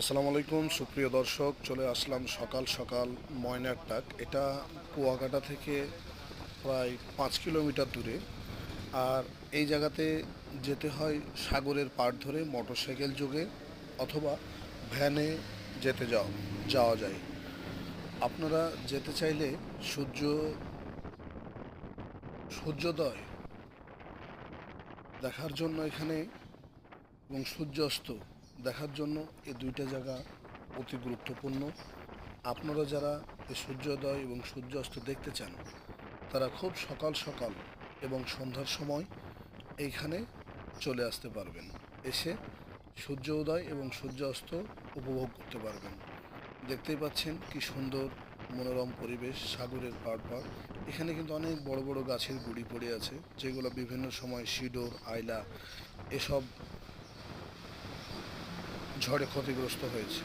আসসালামু আলাইকুম, সুপ্রিয় দর্শক, চলে আসলাম সকাল সকাল ময়নার টাক। এটা কুয়াকাটা থেকে প্রায় পাঁচ কিলোমিটার দূরে। আর এই জায়গাতে যেতে হয় সাগরের পাড় ধরে মোটরসাইকেল যোগে অথবা ভ্যানে যেতে যাও, যাওয়া যায়। আপনারা যেতে চাইলে সূর্য, সূর্যোদয় দেখার জন্য এখানে এবং সূর্যাস্ত দেখার জন্য এই দুইটা জায়গা অতি গুরুত্বপূর্ণ। আপনারা যারা এই সূর্যোদয় এবং সূর্যাস্ত দেখতে চান, তারা খুব সকাল সকাল এবং সন্ধ্যার সময় এইখানে চলে আসতে পারবেন। এসে সূর্য উদয় এবং সূর্যাস্ত উপভোগ করতে পারবেন। দেখতেই পাচ্ছেন কি সুন্দর মনোরম পরিবেশ, সাগরের পাড় পাড়। এখানে কিন্তু অনেক বড় বড় গাছের গুড়ি পড়ে আছে, যেগুলো বিভিন্ন সময় সিডোর আইলা এসব ঝড়ে ক্ষতিগ্রস্ত হয়েছে।